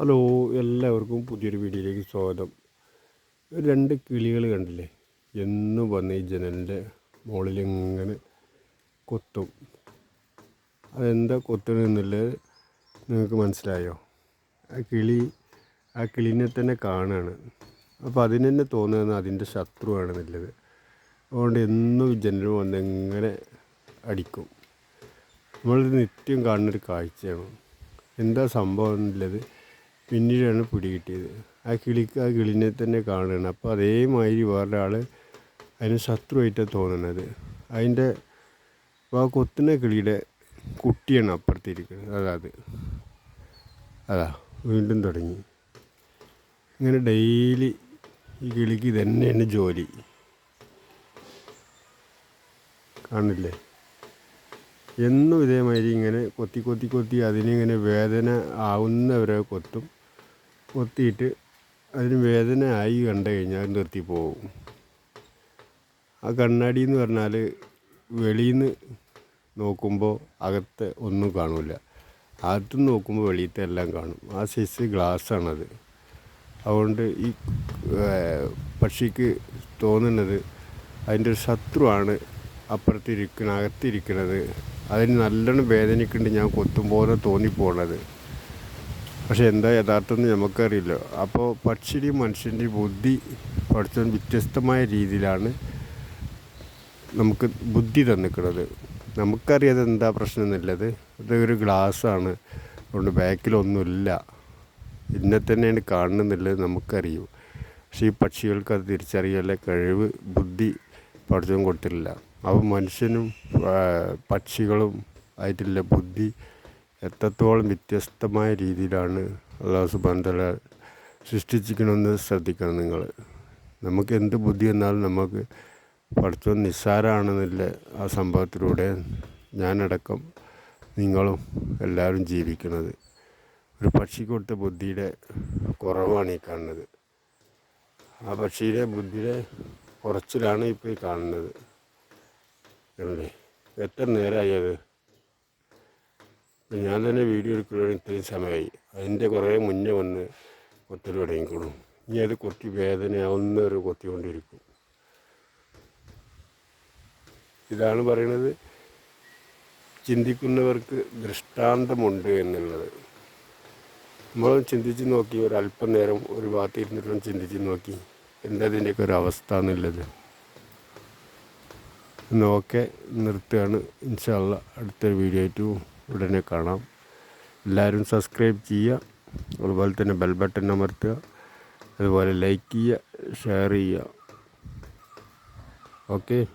Hello എല്ലാവർക്കും പുതിയൊരു വീഡിയോയിലേക്ക് സ്വാഗതം. രണ്ട് കിളികൾ കണ്ടില്ലേ? എന്ന് വന്ന് ഈ ജനലിന്റെ മുകളിൽ ഇങ്ങനെ കൊത്തും. അതെന്താ കൊത്തണമെന്നുള്ളത് നിങ്ങൾക്ക് മനസ്സിലായോ? ആ കിളി ആ കിളിനെ തന്നെ കാണുകയാണ് അപ്പോൾ അതിന് തന്നെ തോന്നുന്നത് അതിന്റെ ശത്രുവാണെന്നുള്ളത്. അതുകൊണ്ട് എന്നും ജനൽ വന്ന് ഇങ്ങനെ അടിക്കും. നമ്മളിത് നിത്യം കാണുന്നൊരു കാഴ്ചയാണ്. എന്താ സംഭവം എന്നുള്ളത്? പിന്നീടാണ് പിടികിട്ടിയത് ആ കിളിക്ക് ആ കിളിനെ തന്നെ കാണുകയാണ് അപ്പോൾ അതേമാതിരി വേറൊരാൾ അതിന് ശത്രുവായിട്ടാണ് തോന്നുന്നത്. അതിന്റെ ആ കൊത്തുന്ന കിളിയുടെ കുട്ടിയാണ് അപ്പുറത്തിരിക്കുന്നത്. അതാത് അതാ. വീണ്ടും തുടങ്ങി. ഇങ്ങനെ ഡെയിലി ഈ കിളിക്ക് ഇതന്നെയാണ് ജോലി. കാണില്ലേ? എന്നും ഇതേമാതിരി ഇങ്ങനെ കൊത്തി കൊത്തി കൊത്തി അതിനിങ്ങനെ വേദന ആവുന്നവരെ കൊത്തും. കൊത്തിയിട്ട് അതിന് വേദന ആയി കണ്ടു കഴിഞ്ഞാൽ നിർത്തി പോകും. ആ കണ്ണാടി എന്ന് പറഞ്ഞാൽ വെളിയിൽ നിന്ന് നോക്കുമ്പോൾ അകത്തെ ഒന്നും കാണില്ല അകത്തു നോക്കുമ്പോൾ വെളിയിലത്തെ എല്ലാം കാണും. ആ സൈസ് ഗ്ലാസ്സാണത് അതുകൊണ്ട് ഈ പക്ഷിക്ക് തോന്നുന്നത് അതിന്റെ ഒരു ശത്രുവാണ്. അപ്പുറത്തിരിക്കണ അകത്തിരിക്കണത്. അതിന് നല്ലോണം വേദനിക്കുന്നുണ്ട്. ഞാൻ കൊത്തും കൊത്തുമ്പോൾ തോന്നിപ്പോണത്. പക്ഷെ എന്താ യഥാർത്ഥം എന്ന് നമുക്കറിയില്ല. അപ്പോൾ പക്ഷിയുടെയും മനുഷ്യന്റെയും ബുദ്ധി പഠിച്ചവൻ വ്യത്യസ്തമായ രീതിയിലാണ് നമുക്ക് ബുദ്ധി തന്നിക്കുന്നത് നമുക്കറിയാതെ എന്താ പ്രശ്നം എന്നുള്ളത്? ഇത് ഒരു ഗ്ലാസ്സാണ്. അതുകൊണ്ട് ബാക്കിലൊന്നുമില്ല. ഇന്നെ തന്നെയാണ് കാണുന്നുള്ളത് നമുക്കറിയൂ. പക്ഷേ ഈ പക്ഷികൾക്ക് അത് തിരിച്ചറിയാനുള്ള കഴിവ് ബുദ്ധി പഠിച്ചവൻ കൊടുത്തിട്ടില്ല. അപ്പോൾ മനുഷ്യനും പക്ഷികളും ആയിട്ടുള്ള ബുദ്ധി എത്രത്തോളം വ്യത്യസ്തമായ രീതിയിലാണ് അള്ളാഹു സുബാൻ തല സൃഷ്ടിച്ചിരിക്കണമെന്ന് ശ്രദ്ധിക്കണം നിങ്ങൾ. നമുക്ക് എന്ത് ബുദ്ധി എന്നാലും നമുക്ക് പഠിച്ചോ നിസ്സാരമാണെന്നില്ല ആ സംഭവത്തിലൂടെ ഞാനടക്കം നിങ്ങളും എല്ലാവരും ജീവിക്കുന്നത്. ഒരു പക്ഷി കൊടുത്ത ബുദ്ധിയുടെ കുറവാണ് ഈ കാണുന്നത്. ആ പക്ഷിയുടെ ബുദ്ധിയുടെ കുറച്ചിലാണ് ഇപ്പോൾ ഈ കാണുന്നത്. അല്ലേ? എത്ര നേരമായി അത് ഞാൻ തന്നെ വീഡിയോ എടുക്കുകയാണ് ഇത്രയും സമയമായി അതിന്റെ കുറേ മുന്നേ വന്ന് കൊത്തൽ തുടങ്ങിക്കോളും. ഇനി അത് കൊത്തി വേദനയാവുന്ന ഒരു കൊത്തിക്കൊണ്ടിരിക്കും. ഇതാണ് പറയുന്നത് ചിന്തിക്കുന്നവർക്ക് ദൃഷ്ടാന്തമുണ്ട് എന്നുള്ളത്. നമ്മൾ ചിന്തിച്ച് നോക്കി ഒരു അല്പം നേരം ഒരു ഭാഗത്ത് ഇരുന്നിട്ടും ചിന്തിച്ച് നോക്കി എന്താ ഇതിന്റെയൊക്കെ ഒരു അവസ്ഥ എന്നുള്ളത്. നോക്കെ നിർത്തുകയാണ്. ഇൻഷാല്ല അടുത്തൊരു വീഡിയോ ആയിട്ട് ഉടനെ കാണാം. എല്ലാവരും സബ്സ്ക്രൈബ് ചെയ്യുക. അതുപോലെ തന്നെ ബെൽ ബട്ടൺ അമർത്തുക. അതുപോലെ ലൈക്ക് ചെയ്യുക ഷെയർ ചെയ്യുക. ഓക്കെ